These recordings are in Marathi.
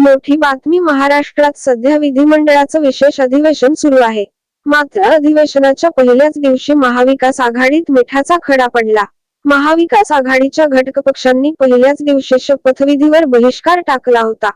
मोठी बातमी महाराष्ट्रात सध्या विधिमंडळाचं विशेष अधिवेशन सुरू आहे. मात्र अधिवेशनाच्या पहिल्याच दिवशी महाविकास आघाडीत मिठाचा खडा पडला. महाविकास आघाडीच्या घटक पक्षांनी पहिल्याच दिवशी शपथविधीवर बहिष्कार टाकला होता.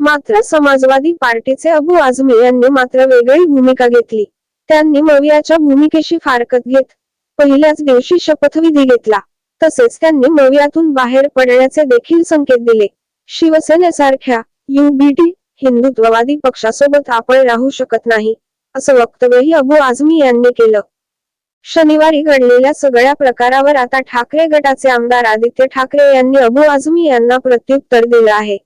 मात्र समाजवादी पार्टीचे अबू आझमी यांनी मात्र वेगळी भूमिका घेतली. त्यांनी मवियाच्या भूमिकेशी फारकत घेत पहिल्याच दिवशी शपथविधी घेतला. तसेच त्यांनी मवियातून बाहेर पडण्याचे देखील संकेत दिले. शिवसेनेसारख्या युबीटी हिंदुत्ववादी पक्षासोबत आपण राहू शकत नाही असं वक्तव्यही अबू आझमी यांनी केलं. शनिवारी घडलेल्या सगळ्या प्रकारावर आता ठाकरे गटाचे आमदार आदित्य ठाकरे यांनी अबू आझमी यांना प्रत्युत्तर दिलं आहे.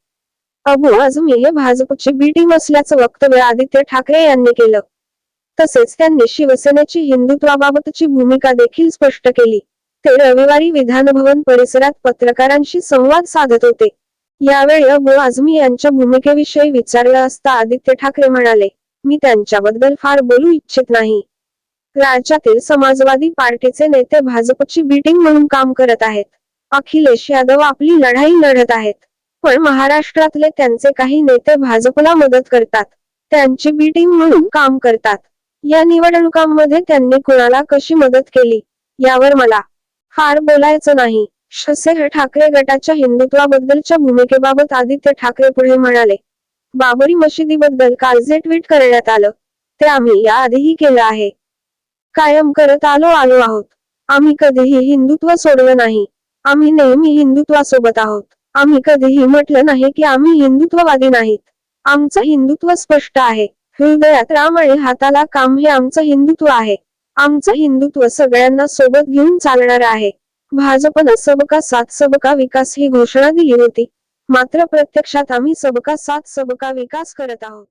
अबू आझमी हे भाजपची बी टीम असल्याचं वक्तव्य आदित्य ठाकरे यांनी केलं. तसेच त्यांनी शिवसेनेची हिंदुत्वाबाबतची भूमिका देखील स्पष्ट केली. ते रविवारी विधानभवन परिसरात पत्रकारांशी संवाद साधत होते. यावेळी अबू आझमी यांच्या भूमिकेविषयी विचारलं असता आदित्य ठाकरे म्हणाले मी त्यांच्याबद्दल फार बोलू इच्छित नाही. राज्यातील समाजवादी पार्टीचे नेते भाजपची बीटिंग म्हणून काम करत आहेत. अखिलेश यादव आपली लढाई लढत आहेत. पण महाराष्ट्रातले त्यांचे काही नेते भाजपला मदत करतात. त्यांची बीटिंग म्हणून काम करतात. या निवडणुकांमध्ये त्यांनी कुणाला कशी मदत केली? यावर मला फार बोलायचं नाही. शसे ठाकरे गटाच्या हिंदुत्वाबद्दलच्या भूमिकेबाबत आदित्य ठाकरे पुढे म्हणाले बाबरी मशिदीबद्दल काल जे ट्विट करण्यात आलं ते आम्ही याआधीही केलं आहे. कायम करत आलो आलो आहोत. आम्ही कधीही हिंदुत्व सोडलं नाही. आम्ही नेहमी हिंदुत्वासोबत आहोत. आम्ही कधीही म्हटलं नाही की आम्ही हिंदुत्ववादी नाहीत. आमचं हिंदुत्व स्पष्ट आहे. हृदयात राम आणि हाताला काम हे आमचं हिंदुत्व आहे. आमचं हिंदुत्व सगळ्यांना सोबत घेऊन चालणार आहे. भाजपनं सबका साथ सबका विकास ही घोषणा दिली होती. मात्र प्रत्यक्षात आम्ही सबका साथ सबका विकास करत आहोत.